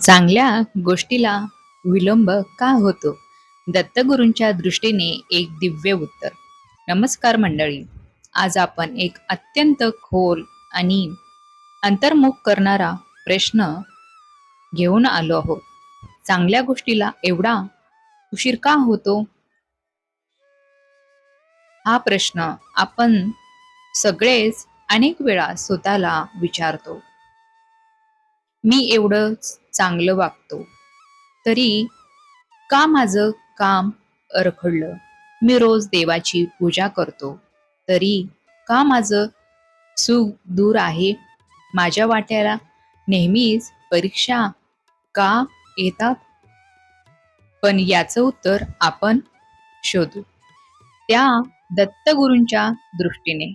चांगल्या गोष्टीला विलंब का होतो? दत्तगुरूंच्या दृष्टीने एक दिव्य उत्तर. नमस्कार मंडळी. आज आपण एक अत्यंत खोल आणि अंतर्मुख करणारा प्रश्न घेऊन आलो आहोत. चांगल्या गोष्टीला एवढा उशीर का होतो? हा प्रश्न आपण सगळेच अनेक वेळा स्वतःला विचारतो. मी एवढंच चांगलं वागतो. तरी का माझं काम रखडलं मी रोज देवाची पूजा करतो. तरी का माझं सुख दूर आहे? माझ्या वाट्याला नेहमीच परीक्षा का येतात? पण याचं उत्तर आपण शोधू. त्या दत्तगुरूंच्या दृष्टीने.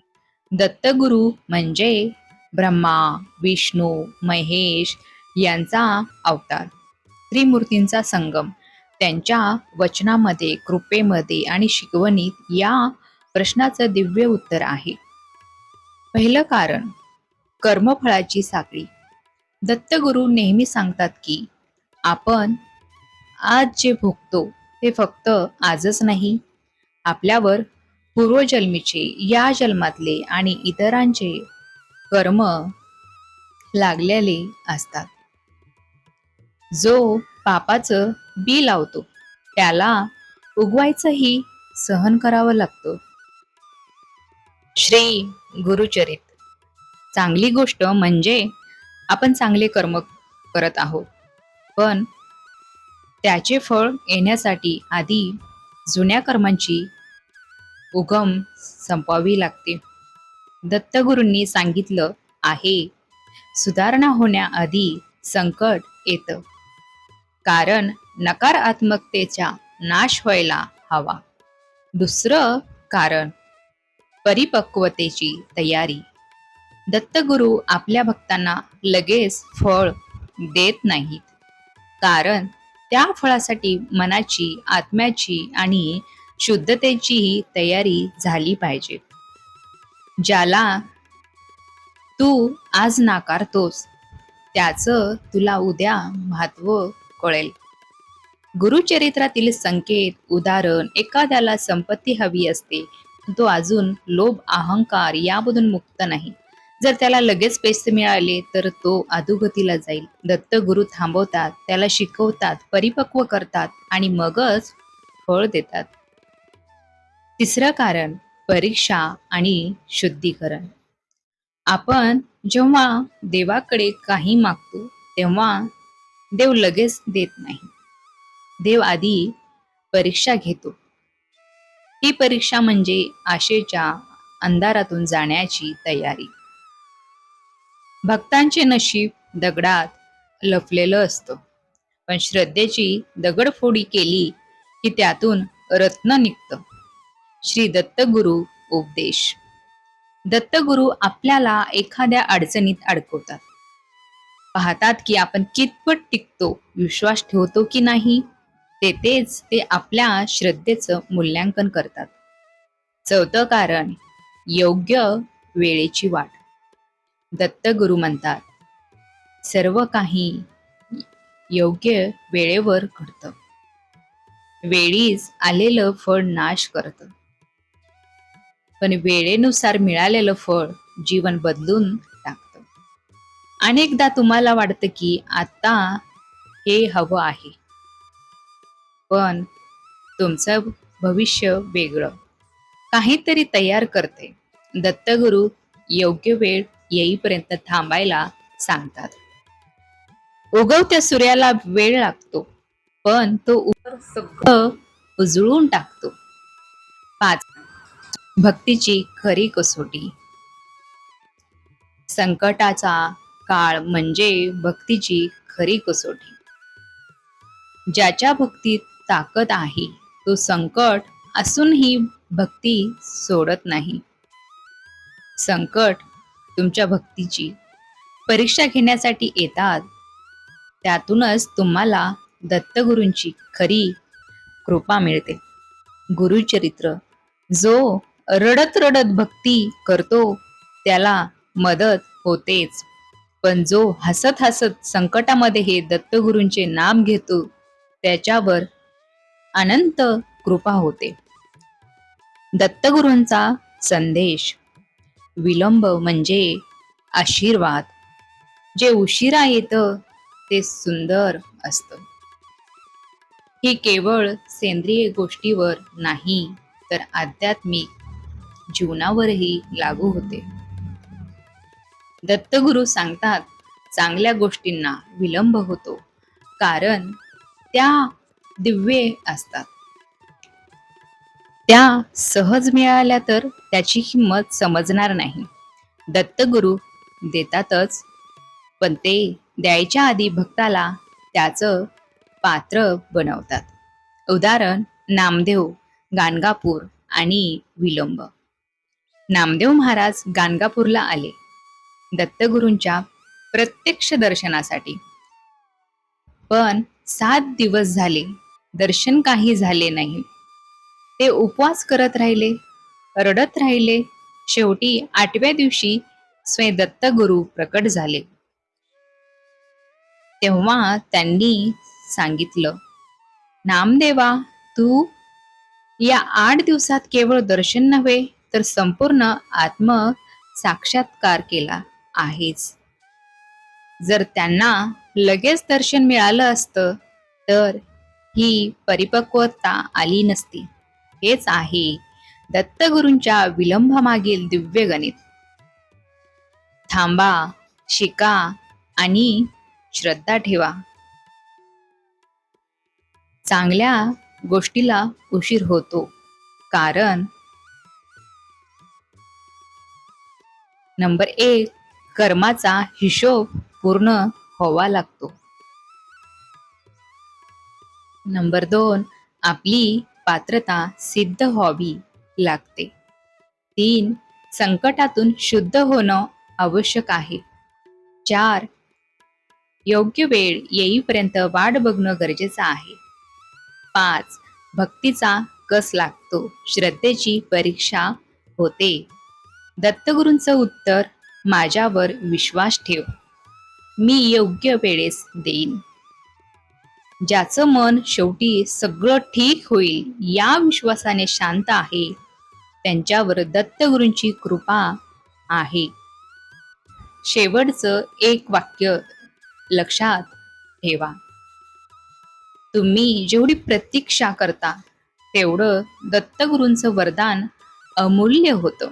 दत्तगुरु म्हणजे ब्रह्मा विष्णू महेश यांचा अवतार. त्रिमूर्तींचा संगम. त्यांच्या वचनामध्ये कृपेमध्ये आणि शिकवणीत या प्रश्नाचं दिव्य उत्तर आहे. पहिलं कारण कर्मफळाची साखळी. दत्तगुरू नेहमी सांगतात की आपण आज जे भोगतो ते फक्त आजच नाही. आपल्यावर पूर्वजन्मीचे या जन्मातले आणि इतरांचे कर्म लागलेले असतात. जो पापाचं बी लावतो त्याला उगवायचंही सहन करावं लागतं. श्री गुरुचरित. चांगली गोष्ट म्हणजे आपण चांगले कर्म करत आहोत. पण त्याचे फळ येण्यासाठी आधी जुन्या कर्मांची उगम संपवावी लागते. दत्तगुरूंनी सांगितलं आहे सुधारणा होण्याआधी संकट येतं. कारण नकारात्मकतेचा नाश व्हायला हवा. दुसरं कारण परिपक्वतेची तयारी. दत्तगुरू आपल्या भक्तांना लगेच फळ देत नाहीत. कारण त्या फळासाठी मनाची आत्म्याची आणि शुद्धतेचीही तयारी झाली पाहिजे. ज्याला तू आज नाकारतोस त्याचं तुला उद्या महत्त्व कळेल. गुरुचरित्रातील संकेत उदाहरण एखाद्याला संपत्ती हवी असते तो अजून लोभ अहंकार यामधून मुक्त नाही. जर त्याला लगेच पैसे मिळाले तर तो अधोगतीला जाईल. दत्त गुरु थांबवतात त्याला शिकवतात परिपक्व करतात आणि मगच फळ देतात. तिसरं कारण परीक्षा आणि शुद्धीकरण. आपण जेव्हा देवाकडे काही मागतो तेव्हा देव लगेच देत नाही. देव आधी परीक्षा घेतो. ही परीक्षा म्हणजे आशेच्या अंधारातून जाण्याची तयारी. भक्तांचे नशीब दगडात लपलेलं असतं. पण श्रद्धेची दगडफोडी केली की त्यातून रत्न निघतं. श्री दत्तगुरु उपदेश. दत्तगुरु आपल्याला एखाद्या अडचणीत अडकवतात. पाहतात की आपण कितपत टिकतो विश्वास ठेवतो की नाही तेथेच ते आपल्या श्रद्धेचं मूल्यांकन करतात. चौथं कारण योग्य वेळेची वाट. दत्तगुरु म्हणतात सर्व काही योग्य वेळेवर घडतं. वेळीच आलेलं फळ नाश करतं. पण वेळेनुसार मिळालेलं फळ जीवन बदलून अनेकदा तुम्हाला वाटतं की आता हे हवं आहे. पण तुमचं भविष्य वेगळं. काहीतरी तयार करते. दत्तगुरु योग्य वेळ येईपर्यंत थांबायला सांगतात. उगवत्या सूर्याला वेळ लागतो. पण तो सगळं उजळून टाकतो. पाच भक्तीची खरी कसोटी. संकटाचा काळ म्हणजे भक्तीची खरी कसोटी. ज्याच्या भक्तीत ताकद आहे तो संकट असूनही भक्ती सोडत नाही. संकट तुमच्या भक्तीची परीक्षा घेण्यासाठी येतात. त्यातूनच तुम्हाला दत्तगुरूंची खरी कृपा मिळते. गुरुचरित्र जो रडत रडत भक्ती करतो त्याला मदत होतेच. पण जो हसत हसत संकटामध्ये हे दत्तगुरूंचे नाम घेतो त्याच्यावर अनंत कृपा होते. दत्तगुरूंचा संदेश विलंब म्हणजे आशीर्वाद. जे उशिरा येतं ते सुंदर असतं. ही केवळ सेंद्रिय गोष्टीवर नाही तर आध्यात्मिक जीवनावरही लागू होते. दत्तगुरू सांगतात चांगल्या गोष्टींना विलंब होतो कारण त्या दिव्ये असतात. त्या सहज मिळाल्या तर त्याची किंमत समजणार नाही. दत्तगुरू देतातच पण ते द्यायच्या आधी भक्ताला त्याचं पात्र बनवतात. उदाहरण नामदेव गाणगापूर आणि विलंब. नामदेव महाराज गाणगापूरला आले. दत्तगुरूंच्या प्रत्यक्ष दर्शनासाठी. पण सात दिवस झाले दर्शन काही झाले नाही. ते उपवास करत राहिले रडत राहिले. शेवटी आठव्या दिवशी स्वय दत्तगुरु प्रकट झाले. तेव्हा त्यांनी सांगितलं नामदेवा तू या आठ दिवसात केवळ दर्शन नव्हे तर संपूर्ण आत्म साक्षात्कार केला. आहेच. जर त्यांना लगेच दर्शन मिळालं असतं तर ही परिपक्वता आली नसती. हेच आहे दत्तगुरूंच्या विलंबामागील दिव्य गणित. थांबा शिका आणि श्रद्धा ठेवा. चांगल्या गोष्टीला उशीर होतो कारण नंबर एक कर्माचा हिशोब पूर्ण व्हावा लागतो. नंबर दोन आपली पात्रता सिद्ध व्हावी लागते. तीन संकटातून शुद्ध होणं आवश्यक आहे. चार योग्य वेळ येईपर्यंत वाट बघणं गरजेचं आहे. पाच भक्तीचा कस लागतो श्रद्धेची परीक्षा होते. दत्तगुरूंचं उत्तर माझ्यावर विश्वास ठेव. मी योग्य वेळेस देईन. ज्याचं मन शेवटी सगळं ठीक होईल या विश्वासाने शांत आहे. त्यांच्यावर दत्तगुरूंची कृपा आहे. शेवटचं एक वाक्य लक्षात ठेवा. तुम्ही जेवढी प्रतीक्षा करता तेवढं दत्तगुरूंचं वरदान अमूल्य होतं.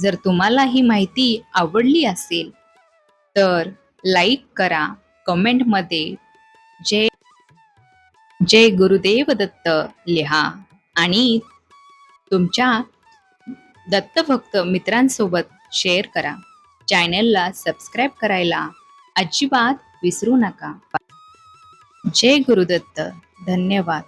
जर तुम्हाला ही माहिती आवडली असेल तर लाईक करा कमेंटमध्ये जय जय गुरुदेव दत्त लिहा. आणि तुमच्या दत्तभक्त मित्रांसोबत शेअर करा. चॅनलला सबस्क्राईब करायला अजिबात विसरू नका. जय गुरुदत्त. धन्यवाद.